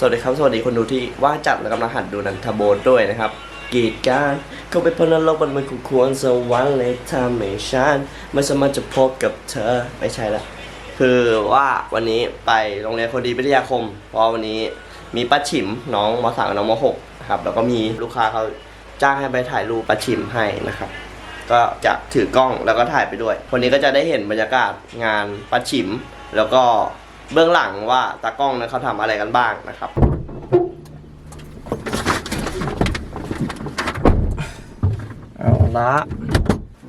สวัสดีครับ สวัสดีคนดูที่ว่างจัดและกำลังหัดดูหนังทาโบด้วยนะครับ กีดการเข้าไปพนันโลกบนมันคู่ควรสวรรค์เลยทำให้ฉันไม่สามารถจะพบกับเธอไม่ใช่ละคือว่าวันนี้ไปโรงเรียนคนดีวิทยาคม เพราะวันนี้มีป้าฉิมน้องมสามกับน้องมหกครับแล้วก็มีลูกค้าเขาจ้างให้ไปถ่ายรูปป้าฉิมให้นะครับ ก็จะถือกล้องแล้วก็ถ่ายไปด้วย คนนี้ก็จะได้เห็นบรรยากาศงานปัดฉิมแล้วก็ เบื้องหลังว่าตากล้องนั้นเขาทำอะไรกันบ้างนะครับ เอาละ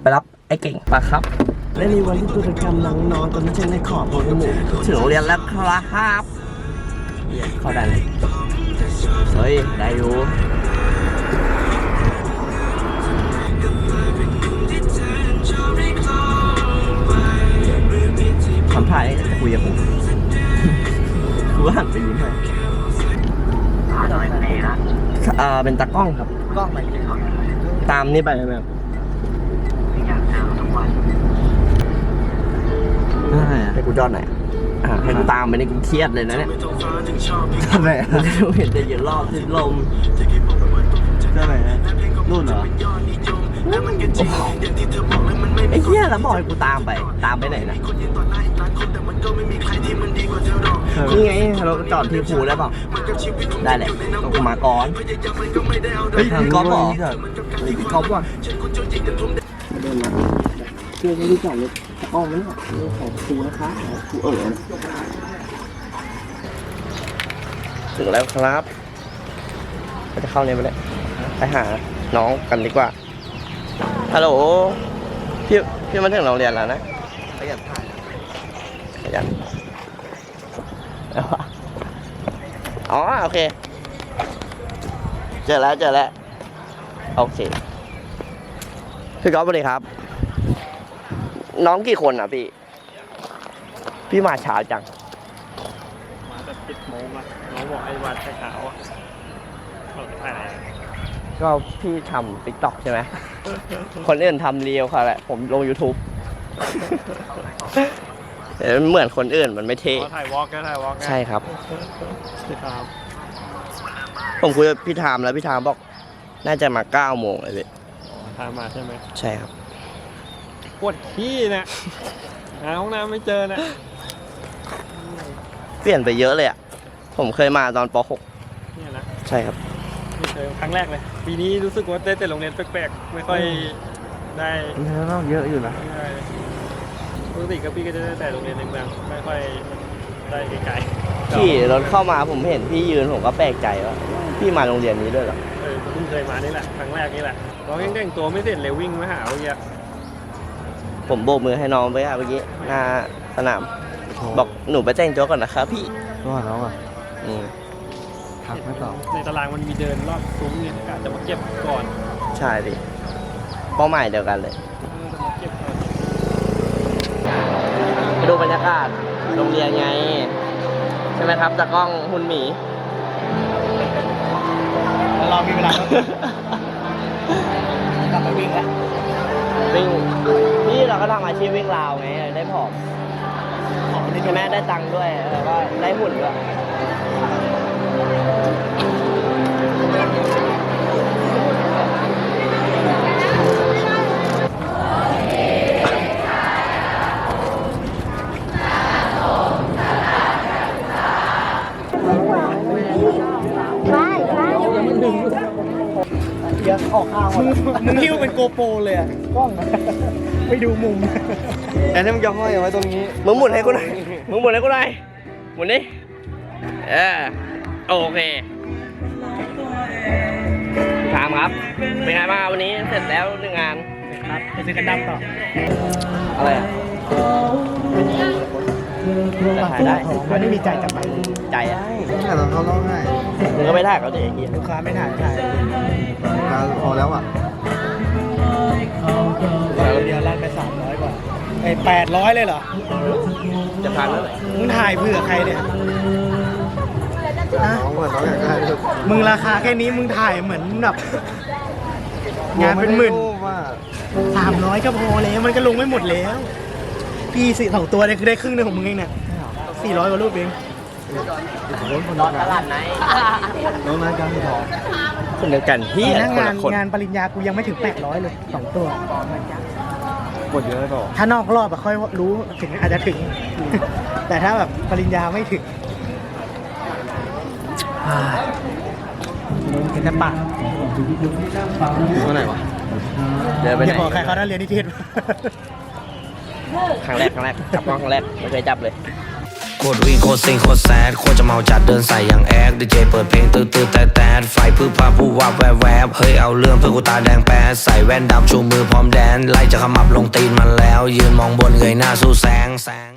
ไปรับไอ้เก่งปะครับ และในวันที่กูกำลังนอนตอนนี้ฉันได้ขอบคุณหมูถึงโรงเรียนแล้วครับเรียนเข้าได้เลยเฮ้ย ได้อยู่ทำท่าให้จะคุยกับผม กูหันไปยิ้มให้เอ่อเป็นตากล้องครับ กล้องอะไรจริงเหรอตามนี่ไปไหมครับอยากเจอทุกวันได้อะให้กูจอดหน่อยอะให้กูตามไปนี่กูเครียดเลยนะเนี่ยทำไมอะกูเห็นแต่ยืนรอบทิศลมได้ไหมอะนู่นเหรอไอ้เหี้ยแล้วบอกให้กูตามไป ตามไปไหนนะ นี่ไงเราจอดที่ภูได้เปล่าได้แหละต้องกูมาก่อนเฮ้ยพี่ก๊อฟเหรอเฮ้ยพี่ก๊อฟว่ะเดินมาเชื่อไม่รู้จักเลยตะกล้องมันเนี่ยเรื่องของครูนะคะครูเอ๋อถึงแล้วครับเราจะเข้าเนี่ยไปเลยไปหาน้องกันดีกว่าฮัลโหลพี่พี่มาถึงโรงเรียนแล้วนะขยันถ่าย ขยันเอาวะอ๋อโอเค เจอแล้วเจอแล้ว โอเค พี่ก๊อฟสวัสดีครับ น้องกี่คนอะพี่ พี่มาช้าจัง มาแต่ปิดโมงอะน้องบอกไอ้วันไอ้ขาวอะเราจะถ่ายอะไรอะก็พี่ทำติ๊กต็อกใช่ไหม คนอื่นทำเรียวค่ะแหละ ผมลง YouTube แต่มันเหมือนคนอื่นมันไม่เท่อ๋อถ่ายวอล์กก็ถ่ายวอล์กใช่ครับติดตามผมคุยกับพี่ทามแล้วพี่ทามบอก น่าจะมาเก้าโมงเลยพี่อ๋อถ่ายมาใช่ไหมใช่ครับ ปวดขี้เนี่ยหาห้องน้ำไม่เจอนะเปลี่ยนไปเยอะเลยอะผมเคยมาตอนป เนี่ยนะ .6 ใช่ครับ ไม่เคยครั้งแรกเลย ปีนี้รู้สึกว่าได้แต่โรงเรียนแปลกๆ ไม่ค่อยได้มีข้างนอกเยอะอยู่นะ ไม่ได้ ปกติกับพี่ก็จะได้แต่โรงเรียนในเมืองไม่ค่อยได้ไกลๆขี่รถเข้ามาผมเห็นพี่ยืนผมก็แปลกใจว่าพี่มาโรงเรียนนี้ด้วยเหรอเออเพิ่งเคยมานี่แหละครั้งแรกนี่แหละน้องยังแต่งตัวไม่เสร็จเลยวิ่งมาหาเมื่อกี้ผมโบกมือให้น้องไปอะเมื่อกี้หน้าสนาม บอกหนูไปแต่งตัวก่อนนะครับพี่ก็น้องอะอืมทักไม่ตอบในตารางมันมีเดินรอบซุ้มเนี่ยกะจะมาเก็บก่อน ใช่ดิเป้าหมายเดียวกันเลย เออจะมาเก็บก่อน ไปดูบรรยากาศ โรงเรียนไง ใช่ไหมครับตากล้องหุ่นหมี แล้วเรามีเวลากลับไปวิ่งแล้ววิ่งนี่เราก็ทำอาชีพวิ่งราวไงได้ผอมใช่ไหมได้ตังค์ด้วยแล้วก็ได้หุ่นด้วย ยวออกข้าวมึงมึงหิ้วเป็นโกโปรเลยอะกล้องอะไม่ดูมุมแต่ถ้ามึงจะห้อยเอาไว้ตรงนี้มึงหมุนให้กูหน่อยมึงหมุนให้กูหน่อยหมุนดิเออโอเคถามครับ เป็นไงบ้างครับวันนี้เสร็จแล้วหนึ่งงาน ครับไปซื้อกันดั้มต่อ อะไรอะถ่ายได้มันไม่มีใจจับไปใจอะถ่ายตอนเขาร้องไห้มึงก็ไม่ได้เขาเด็กเหี้ยลูกค้าไม่ถ่ายถ่าย การพอแล้วอะเดียวลั่นไปสามร้อยกว่าไอ้แปดร้อยเลยเหรอ จะทันแล้วไหร่มึงถ่ายเผื่อใครเนี่ยฮะน้องอะน้องอยากได้แบบมึงราคาแค่นี้มึงถ่ายเหมือนแบบงานเป็นหมื่นว่าสามร้อยก็พอแล้วมันก็ลงไม่หมดแล้ว พี่สี่สองตัวเนี่ยคือได้ครึ่งหนึงของมึงเองเนี่ยสี่ร้อยกว่ารูปเอง รนตลาดไหนน้องนายการทองคนเดียวกันเฮียนั่งคนงานละคนงานปริญญากูยังไม่ถึง 800 เลยสองตัวกดเยอะต่อถ้านอกรอบอะค่อยรู้ถึงอาจจะถึง แต่ถ้าแบบปริญญาไม่ถึงอ่าเป็นแต่ปากเมื่อไหร่วะเดินไปอไหนย่าบอกใครเขาได้เรียนนิเทศ ครั้งแรกครั้งแรกจับกล้องครั้งแรกไม่เคยจับเลยโคตรวิ่งโคตรซิงโคตรแซดโคตรจะเมาจัดเดินใส่อย่างแอคดีเจเปิดเพลงตื้อตื้อแต่แต่ไฟพื้นผ้าผู้วับแวบแวบเฮ้ยเอาเรื่องเพื่อกูตาแดงแป๊ดใส่แว่นดำชูมือพร้อมแดนไล่จะขมับลงตีนมันแล้ว ยืนมองบนเงยหน้าสู้แสงแสง